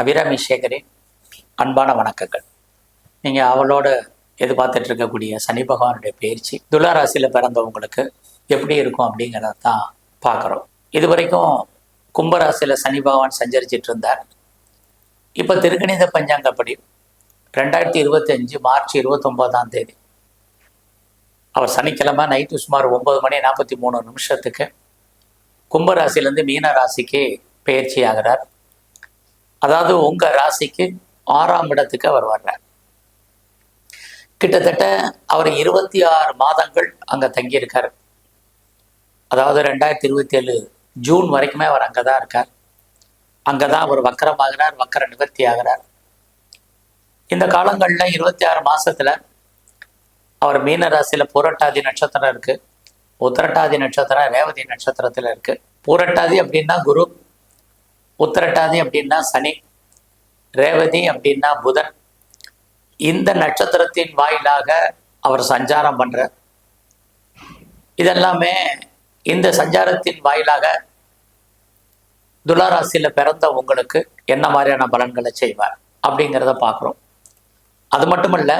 அபிராமி சேகரின் அன்பான வணக்கங்கள். நீங்கள் அவளோட எதிர்பார்த்துட்டு இருக்கக்கூடிய சனி பகவானுடைய பயிற்சி துலா ராசியில் பிறந்தவங்களுக்கு எப்படி இருக்கும் அப்படிங்கிறத தான் பார்க்குறோம். இது வரைக்கும் கும்பராசியில் சனி பகவான் சஞ்சரிச்சிட்டு இருந்தார். இப்போ திருக்கணித பஞ்சாங்கப்படி ரெண்டாயிரத்தி இருபத்தஞ்சு மார்ச் இருபத்தொம்போதாம் தேதி. அவர் சனிக்கிழமை நைட்டு சுமார் ஒன்பது மணி நாற்பத்தி மூணு நிமிஷத்துக்கு கும்பராசிலேருந்து மீன ராசிக்கு பயிற்சி ஆகிறார் அதாவது உங்கள் ராசிக்கு ஆறாம் இடத்துக்கு அவர் வர்றார். கிட்டத்தட்ட அவர் இருபத்தி ஆறு மாதங்கள் அங்கே தங்கியிருக்கார். அதாவது ரெண்டாயிரத்தி இருபத்தி ஏழு ஜூன் வரைக்குமே அவர் அங்கே தான் இருக்கார். அங்கே தான் அவர் வக்கரமாகிறார் வக்கர நிவர்த்தி ஆகிறார். இந்த காலங்களில் இருபத்தி ஆறு மாசத்துல அவர் மீன ராசியில் புரட்டாதி நட்சத்திரம் இருக்கு. உத்திரட்டாதி நட்சத்திரம் ரேவதி நட்சத்திரத்தில் இருக்கு. பூரட்டாதி அப்படின்னா குரு உத்திரட்டாதி அப்படின்னா சனி ரேவதி அப்படின்னா புதன். இந்த நட்சத்திரத்தின் வாயிலாக அவர் சஞ்சாரம் பண்ற இதெல்லாமே இந்த சஞ்சாரத்தின் வாயிலாக துளாராசியில பிறந்த உங்களுக்கு என்ன மாதிரியான பலன்களை செய்வார் அப்படிங்கிறத பார்க்குறோம். அது மட்டுமல்ல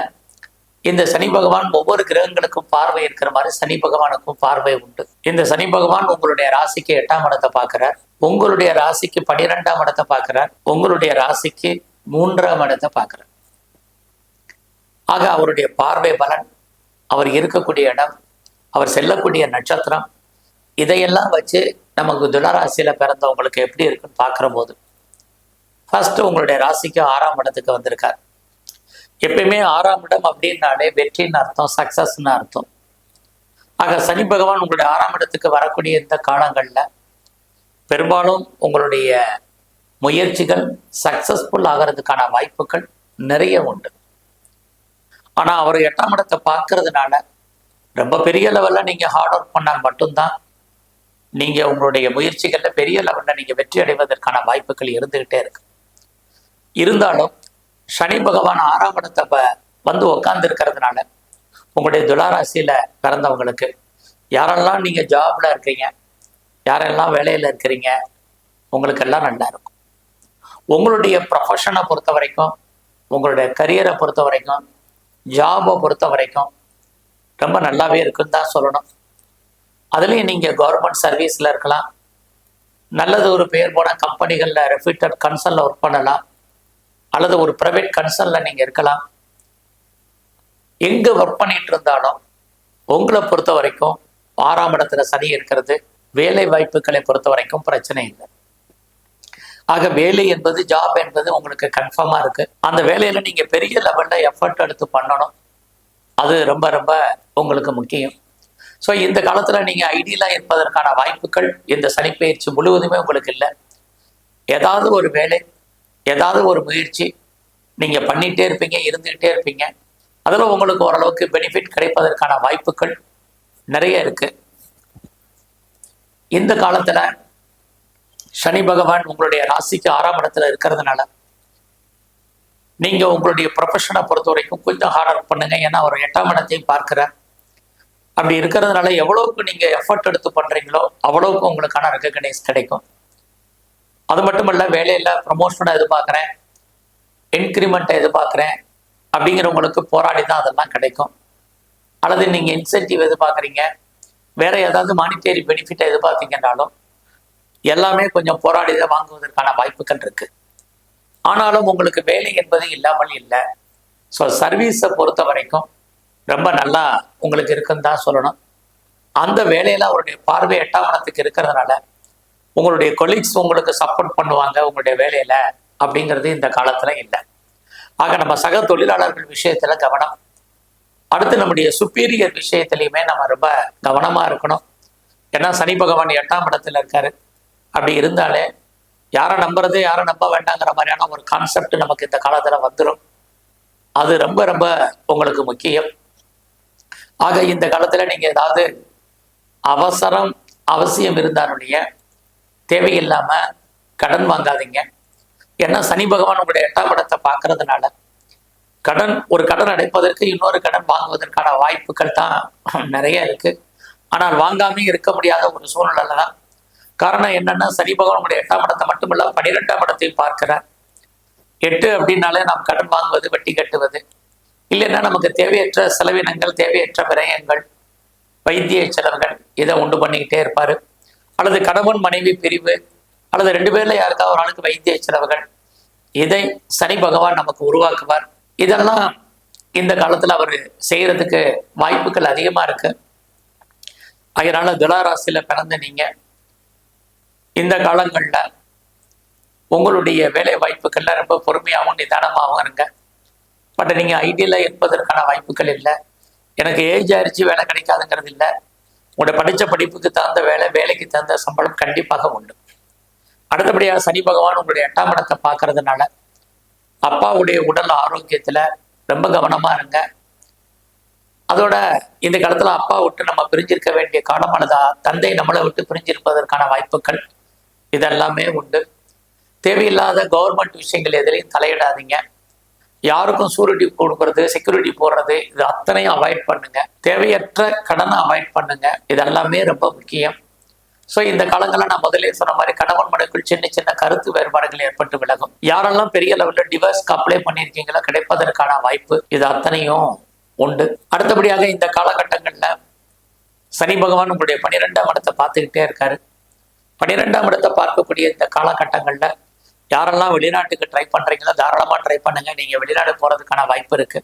இந்த சனி பகவான் ஒவ்வொரு கிரகங்களுக்கும் பார்வை இருக்கிற மாதிரி சனி பகவானுக்கும் பார்வை உண்டு. இந்த சனி பகவான் உங்களுடைய ராசிக்கு எட்டாம் இடத்தை பார்க்கிறார். உங்களுடைய ராசிக்கு பனிரெண்டாம் இடத்தை பார்க்கிறார். உங்களுடைய ராசிக்கு மூன்றாம் இடத்தை பார்க்கிறார். ஆக அவருடைய பார்வை பலன் அவர் இருக்கக்கூடிய இடம் அவர் செல்லக்கூடிய நட்சத்திரம் இதையெல்லாம் வச்சு நமக்கு துளராசியில பிறந்தவங்களுக்கு எப்படி இருக்குன்னு பார்க்குற போது ஃபர்ஸ்ட் உங்களுடைய ராசிக்கு ஆறாம் இடத்துக்கு வந்திருக்கார். எப்பயுமே ஆறாம் இடம் அப்படின்னாலே வெற்றின்னு அர்த்தம் சக்சஸ்ன்னு அர்த்தம். ஆக சனி பகவான் உங்களுடைய ஆறாம் இடத்துக்கு வரக்கூடிய இந்த காலங்களில் பெரும்பாலும் உங்களுடைய முயற்சிகள் சக்சஸ்ஃபுல் ஆகிறதுக்கான வாய்ப்புகள் நிறைய உண்டு. ஆனால் அவர் எட்டாம் இடத்தை பார்க்கறதுனால ரொம்ப பெரிய லெவலில் நீங்கள் ஹார்ட் ஒர்க் பண்ணால் மட்டும்தான் நீங்கள் உங்களுடைய முயற்சிகளில் பெரிய லெவலில் நீங்கள் வெற்றி அடைவதற்கான வாய்ப்புகள் இருந்துகிட்டே இருக்கு. இருந்தாலும் சனி பகவான் ஆறாம் இடத்தை வந்து உட்கார்ந்து இருக்கிறதுனால உங்களுடைய துளாராசியில் பிறந்தவங்களுக்கு யாரெல்லாம் நீங்க ஜாப்ல இருக்கீங்க யாரெல்லாம் வேலையில் இருக்கிறீங்க உங்களுக்கெல்லாம் நல்லா இருக்கும். உங்களுடைய ப்ரொஃபஷனை பொறுத்த வரைக்கும் உங்களுடைய கரியரை பொறுத்த வரைக்கும் ஜாபை பொறுத்த வரைக்கும் ரொம்ப நல்லாவே இருக்குன்னு தான் சொல்லணும். அதுலேயும் நீங்கள் கவர்மெண்ட் சர்வீஸில் இருக்கலாம். நல்லது ஒரு பேர் போன கம்பெனிகளில் ரெஃபியூட்டட் கன்சர்னில் ஒர்க் பண்ணலாம். அல்லது ஒரு ப்ரைவேட் கன்சர்னில் நீங்கள் இருக்கலாம். எங்கே ஒர்க் பண்ணிட்டு இருந்தாலும் உங்களை பொறுத்த வரைக்கும் ஆறாம் இடத்துல சனி இருக்கிறது. வேலை வாய்ப்புகளை பொறுத்த வரைக்கும் பிரச்சனை இல்லை. ஆக வேலை என்பது ஜாப் என்பது உங்களுக்கு கன்ஃபார்மாக இருக்கு. அந்த வேலையில நீங்க பெரிய லெவல்ல எஃபர்ட் எடுத்து பண்ணணும். அது ரொம்ப ரொம்ப உங்களுக்கு முக்கியம். ஸோ இந்த காலத்தில் நீங்கள் ஐடியலா இருப்பதற்கான வாய்ப்புகள் இந்த சனிப்பயிற்சி முழுவதுமே உங்களுக்கு இல்லை. ஏதாவது ஒரு வேலை ஏதாவது ஒரு முயற்சி நீங்கள் பண்ணிகிட்டே இருப்பீங்க இருந்துகிட்டே இருப்பீங்க. அதில் உங்களுக்கு ஓரளவுக்கு பெனிஃபிட் கிடைப்பதற்கான வாய்ப்புகள் நிறைய இருக்குது இந்த காலத்துல சனி பகவான் உங்களுடைய ராசிக்கு ஆறாம் இடத்துல இருக்கிறதுனால நீங்க உங்களுடைய ப்ரொஃபஷனை பொறுத்த வரைக்கும் கொஞ்சம் ஹார்ட் ஒர்க் பண்ணுங்க. ஏன்னா அவர் எட்டாம் இடத்தையும் பார்க்கிறார். அப்படி இருக்கிறதுனால எவ்வளவுக்கு நீங்க எஃபர்ட் எடுத்து பண்றீங்களோ அவ்வளவுக்கு உங்களுக்கான ரெக்கக்னைஸ் கிடைக்கும். அது மட்டும் இல்லை வேலையில ப்ரமோஷனை எதிர்பார்க்குறேன் இன்க்ரிமெண்ட்டை எதிர்பார்க்குறேன் அப்படிங்கிறவங்களுக்கு போராடி தான் அதெல்லாம் கிடைக்கும். அல்லது நீங்கள் இன்சென்டிவ் எதிர்பார்க்குறீங்க வேற ஏதாவது மானிட்டரி பெனிஃபிட்டை எதிர்பார்த்தீங்கன்னாலும் எல்லாமே கொஞ்சம் போராடி தான் வாங்குவதற்கான வாய்ப்புகள் இருக்கு. ஆனாலும் உங்களுக்கு வேலை என்பது இல்லாமல் இல்லை. ஸோ சர்வீஸை பொறுத்த வரைக்கும் ரொம்ப நல்லா உங்களுக்கு இருக்குன்னு தான் சொல்லணும். அந்த வேலையில அவருடைய பார்வை எட்டாவணத்துக்கு இருக்கிறதுனால உங்களுடைய கொலீக்ஸ் உங்களுக்கு சப்போர்ட் பண்ணுவாங்க உங்களுடைய வேலையில அப்படிங்கிறது இந்த காலத்துல இல்லை. ஆக நம்ம சக தொழிலாளர்கள் விஷயத்துல கவனம் அடுத்து நம்முடைய சுப்பீரியர் விஷயத்திலையுமே நம்ம ரொம்ப கவனமா இருக்கணும். ஏன்னா சனி பகவான் எட்டாம் இடத்துல இருக்காரு. அப்படி இருந்தாலே யாரை நம்புறது யாரை நம்ப வேண்டாங்கிற மாதிரியான ஒரு கான்செப்ட் நமக்கு இந்த காலத்துல வந்துடும் அது ரொம்ப ரொம்ப உங்களுக்கு முக்கியம். ஆக இந்த காலத்துல நீங்க ஏதாவது அவசரம் அவசியம் இருந்தாலுடைய தேவையில்லாம கடன் வாங்காதீங்க. ஏன்னா சனி பகவான் உங்களுடைய எட்டாம் இடத்தை பார்க்கறதுனால கடன் ஒரு கடன் அடைப்பதற்கு இன்னொரு கடன் வாங்குவதற்கான வாய்ப்புகள் தான் நிறைய இருக்கு. ஆனால் வாங்காமே இருக்க முடியாத ஒரு சூழ்நிலை தான். காரணம் என்னன்னா சனி பகவானுடைய எட்டாம் இடத்தை மட்டுமல்ல பன்னிரெண்டாம் இடத்தையும் பார்க்கிறார். எட்டு அப்படின்னாலே நாம் கடன் வாங்குவது வட்டி கட்டுவது. இல்லைன்னா நமக்கு தேவையற்ற செலவினங்கள் தேவையற்ற விரயங்கள் வைத்திய செலவுகள் இதை உண்டு பண்ணிக்கிட்டே இருப்பார். அல்லது கணவன் மனைவி பிரிவு அல்லது ரெண்டு பேர்ல யாருக்காவது ஒரு ஆளுக்கு வைத்திய செலவுகள் இதை சனி பகவான் நமக்கு உருவாக்குவார். இதெல்லாம் இந்த காலத்தில் அவர் செய்கிறதுக்கு வாய்ப்புகள் அதிகமாக இருக்கு. அதனால துளாராசியில் பிறந்த நீங்கள் இந்த காலங்களில் உங்களுடைய வேலை வாய்ப்புகள்ல ரொம்ப பொறுமையாகவும் நிதானமாகவும் இருங்க. பட் நீங்கள் ஐடியில் இருப்பதற்கான வாய்ப்புகள் இல்லை. எனக்கு ஏஜ் ஆயிடுச்சு வேலை கிடைக்காதுங்கிறது இல்லை. உங்களுடைய படித்த படிப்புக்கு தகுந்த வேலை வேலைக்கு தகுந்த சம்பளம் கண்டிப்பாக உண்டு. அடுத்தபடியாக சனி பகவான் உங்களுடைய எட்டாம் இடத்தை பார்க்கறதுனால அப்பாவுடைய உடல் ஆரோக்கியத்துல ரொம்ப கவனமா இருங்க. அதோட இந்த காலத்துல அப்பா விட்டு நம்ம பிரிஞ்சிருக்க வேண்டிய காலமானதா தந்தை நம்மளை விட்டு பிரிஞ்சிருப்பதற்கான வாய்ப்புகள் இதெல்லாமே உண்டு. தேவையில்லாத கவர்மெண்ட் விஷயங்கள் எதுலையும் தலையிடாதீங்க. யாருக்கும் சூரிட்டி கொடுக்கறது செக்யூரிட்டி போடுறது இது அத்தனையும் அவாய்ட் பண்ணுங்க. தேவையற்ற கடனை அவாய்ட் பண்ணுங்க. இதெல்லாமே ரொம்ப முக்கியம். ஸோ இந்த காலங்களில் நான் முதலே சொன்ன மாதிரி கணவன் மனைக்குள் சின்ன சின்ன கருத்து வேறுபாடுகள் ஏற்பட்டு விலகும். யாரெல்லாம் பெரிய லெவலில் டிவர்ஸ்க்கு அப்ளை பண்ணியிருக்கீங்களோ கிடைப்பதற்கான வாய்ப்பு இது அத்தனையும் உண்டு. அடுத்தபடியாக இந்த காலகட்டங்களில் சனி பகவான் உங்களுடைய பன்னிரெண்டாம் இடத்தை பார்த்துக்கிட்டே இருக்காரு. பன்னிரெண்டாம் இடத்தை பார்க்கக்கூடிய இந்த காலகட்டங்களில் யாரெல்லாம் வெளிநாட்டுக்கு ட்ரை பண்ணுறீங்களோ தாராளமாக ட்ரை பண்ணுங்க. நீங்கள் வெளிநாடு போகிறதுக்கான வாய்ப்பு இருக்கு.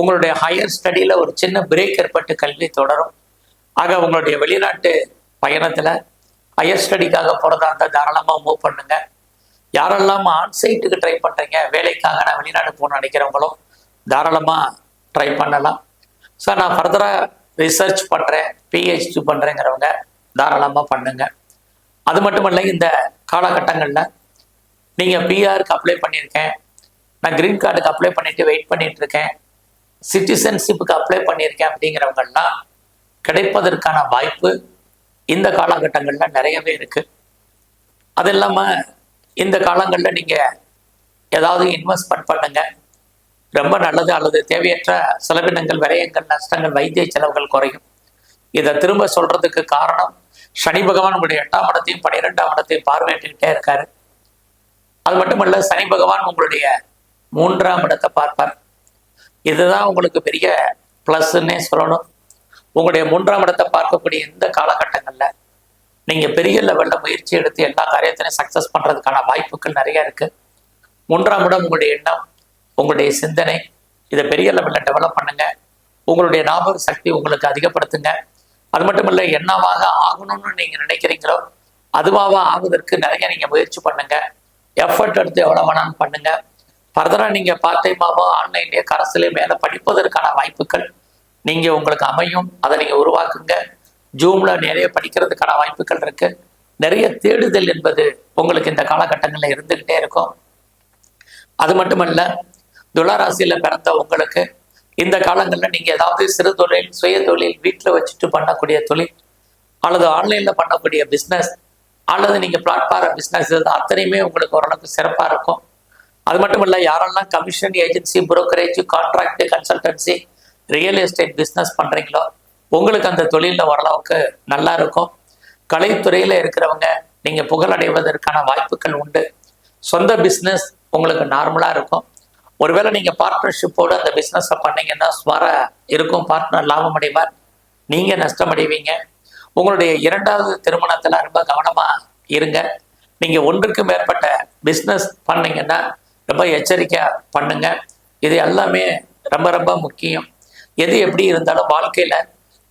உங்களுடைய ஹையர் ஸ்டடியில் ஒரு சின்ன பிரேக் ஏற்பட்டு கல்வி தொடரும். ஆக உங்களுடைய வெளிநாட்டு பயணத்தில் ஹையர் ஸ்டடிக்காக போகிறதா இருந்தால் தாராளமாக மூவ் பண்ணுங்க. யாரெல்லாம் ஆன்சைட்டுக்கு ட்ரை பண்ணுறீங்க வேலைக்காக நான் வெளிநாடு போகணும்னு நினைக்கிறவங்களும் தாராளமாக ட்ரை பண்ணலாம். சார் நான் ஃபர்தராக ரிசர்ச் பண்ணுறேன் பிஹெச்டி பண்ணுறேங்கிறவங்க தாராளமாக பண்ணுங்க. அது மட்டும் இல்லை இந்த காலகட்டங்களில் நீங்கள் பிஆருக்கு அப்ளை பண்ணியிருக்கேன். நான் கிரீன் கார்டுக்கு அப்ளை பண்ணிட்டு வெயிட் பண்ணிட்டு இருக்கேன். சிட்டிசன்ஷிப்புக்கு அப்ளை பண்ணியிருக்கேன் அப்படிங்கிறவங்கெல்லாம் கிடைப்பதற்கான வாய்ப்பு இந்த காலகட்டங்களில் நிறையவே இருக்கு. அது இல்லாமல் இந்த காலங்களில் நீங்கள் ஏதாவது இன்வெஸ்ட்மெண்ட் பண்ணுங்க. ரொம்ப நல்லது அல்லது தேவையற்ற செலவினங்கள் விரயங்கள் நஷ்டங்கள் வைத்திய செலவுகள் குறையும். இதை திரும்ப சொல்றதுக்கு காரணம் சனி பகவான் உங்களுடைய எட்டாம் இடத்தையும் பன்னிரெண்டாம் இடத்தையும் பார்வையிட்டுக்கிட்டே இருக்காரு. அது மட்டுமல்ல சனி பகவான் உங்களுடைய மூன்றாம் இடத்தை பார்ப்பார். இதுதான் உங்களுக்கு பெரிய ப்ளஸ்ன்னே சொல்லணும். உங்களுடைய மூன்றாம் இடத்தை பார்க்கக்கூடிய இந்த காலகட்டங்களில் நீங்கள் பெரிய லெவலில் முயற்சி எடுத்து எல்லா காரியத்திலையும் சக்ஸஸ் பண்ணுறதுக்கான வாய்ப்புகள் நிறைய இருக்கு. மூன்றாம் இடம் உங்களுடைய எண்ணம் உங்களுடைய சிந்தனை இதை பெரிய லெவலில் டெவலப் பண்ணுங்க. உங்களுடைய ஞாபக சக்தி உங்களுக்கு அதிகப்படுத்துங்க. அது மட்டும் இல்லை என்னவாக ஆகணும்னு நீங்கள் நினைக்கிறீங்களோ அதுவாக ஆகுவதற்கு நிறைய நீங்கள் முயற்சி பண்ணுங்க. எஃபர்ட் எடுத்து எவ்வளோ வேணாலும் பண்ணுங்க. ஃபர்தராக நீங்கள் பார்ட் டைமாவோ ஆன்லைன்லேயே கரசுலேயே மேலே படிப்பதற்கான வாய்ப்புகள் நீங்கள் உங்களுக்கு அமையும் அதை நீங்கள் உருவாக்குங்க. ஜூமில் நிறைய படிக்கிறதுக்கான வாய்ப்புகள் இருக்குது நிறைய தேடுதல் என்பது உங்களுக்கு இந்த காலகட்டங்களில் இருந்துக்கிட்டே இருக்கும். அது மட்டுமல்ல துளராசியில் பிறந்த உங்களுக்கு இந்த காலங்களில் நீங்கள் ஏதாவது சிறு தொழில் சுய தொழில் வீட்டில் வச்சுட்டு பண்ணக்கூடிய தொழில் அல்லது ஆன்லைனில் பண்ணக்கூடிய பிஸ்னஸ் அல்லது நீங்கள் பிளாட்ஃபார்ம் பிஸ்னஸ் அத்தனையுமே உங்களுக்கு ஓரளவுக்கு சிறப்பாக இருக்கும். அது மட்டும் இல்லை யாரெல்லாம் commission agency brokerage contract consultancy real estate business பண்ணுறீங்களோ உங்களுக்கு அந்த தொழிலில் ஓரளவுக்கு நல்லா இருக்கும். கலைத்துறையில் இருக்கிறவங்க நீங்கள் புகழடைவதற்கான வாய்ப்புகள் உண்டு. சொந்த பிஸ்னஸ் உங்களுக்கு நார்மலாக இருக்கும். ஒருவேளை நீங்கள் பார்ட்னர்ஷிப்போடு அந்த பிஸ்னஸை பண்ணீங்கன்னா ஸ்வர இருக்கும். பார்ட்னர் லாபம் அடைவார். நீங்கள் நஷ்டமடைவீங்க உங்களுடைய இரண்டாவது திருமணத்தில் ரொம்ப கவனமாக இருங்க. நீங்கள் ஒன்றுக்கு மேற்பட்ட பிஸ்னஸ் பண்ணீங்கன்னா ரொம்ப எச்சரிக்கையாக பண்ணுங்க. இது எல்லாமே ரொம்ப ரொம்ப முக்கியம். எது எப்படி இருந்தாலும் வாழ்க்கையில்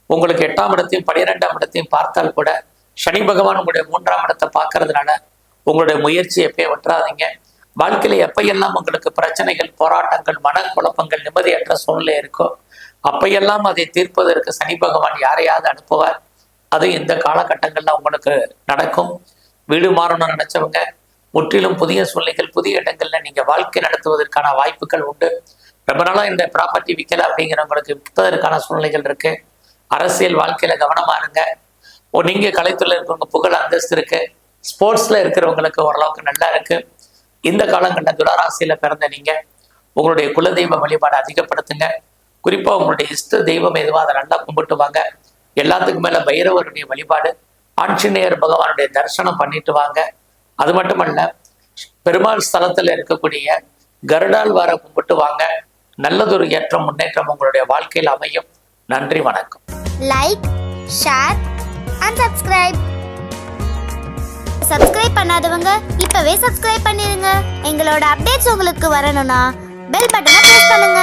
உங்களுக்கு எட்டாம் இடத்தையும் பன்னிரெண்டாம் இடத்தையும் பார்த்தால் கூட சனி பகவான் உங்களுடைய மூன்றாம் இடத்தை பார்க்கறதுனால உங்களுடைய முயற்சி எப்பயும் விட்டுறாதீங்க வாழ்க்கையில எப்பையெல்லாம் உங்களுக்கு பிரச்சனைகள் போராட்டங்கள் மனக்குழப்பங்கள் நிம்மதியற்ற சூழ்நிலை இருக்கோ அப்பையெல்லாம் அதை தீர்ப்பதற்கு சனி பகவான் யாரையாவது அனுப்புவார். அது இந்த காலகட்டங்கள்ல உங்களுக்கு நடக்கும். வீடு மாறணும்னு நினைச்சவங்க முற்றிலும் புதிய சூழ்நிலைகள் புதிய இடங்கள்ல நீங்க வாழ்க்கை நடத்துவதற்கான வாய்ப்புகள் உண்டு. ரொம்ப நாளாக இந்த ப்ராப்பர்ட்டி விற்கல அப்படிங்கிறவங்களுக்கு விற்பதற்கான சூழ்நிலைகள் இருக்கு. அரசியல் வாழ்க்கையில கவனமா இருங்க. ஓ நீங்க கலைத்துறையில் இருக்கிறவங்க புகழ் அந்தஸ்து இருக்கு. ஸ்போர்ட்ஸ்ல இருக்கிறவங்களுக்கு ஓரளவுக்கு நல்லா இருக்கு. இந்த காலங்களில் துளாராசியில பிறந்த நீங்க உங்களுடைய குலதெய்வ வழிபாடு அதிகப்படுத்துங்க. குறிப்பா உங்களுடைய இஷ்ட தெய்வம் எதுவோ அதை நல்லா கும்பிட்டு வாங்க எல்லாத்துக்கும் மேல பைரவருடைய வழிபாடு ஆஞ்சநேயர் பகவானுடைய தரிசனம் பண்ணிட்டு வாங்க. அது மட்டுமல்ல பெருமாள் ஸ்தலத்தில் இருக்கக்கூடிய கருடால் வார கும்பிட்டு வாங்க. நல்லதொரு ஏற்றம் முன்னேற்றம் உங்களுடைய வாழ்க்கையில் அமையும். நன்றி வணக்கம். Like share and subscribe subscribe பண்ணாதவங்க இப்பவே சப்ஸ்கிரைப் பண்ணிருங்க. எங்களோட அப்டேட்ஸ் உங்களுக்கு வரணும்னா பெல் பட்டனை பிரஸ் பண்ணுங்க.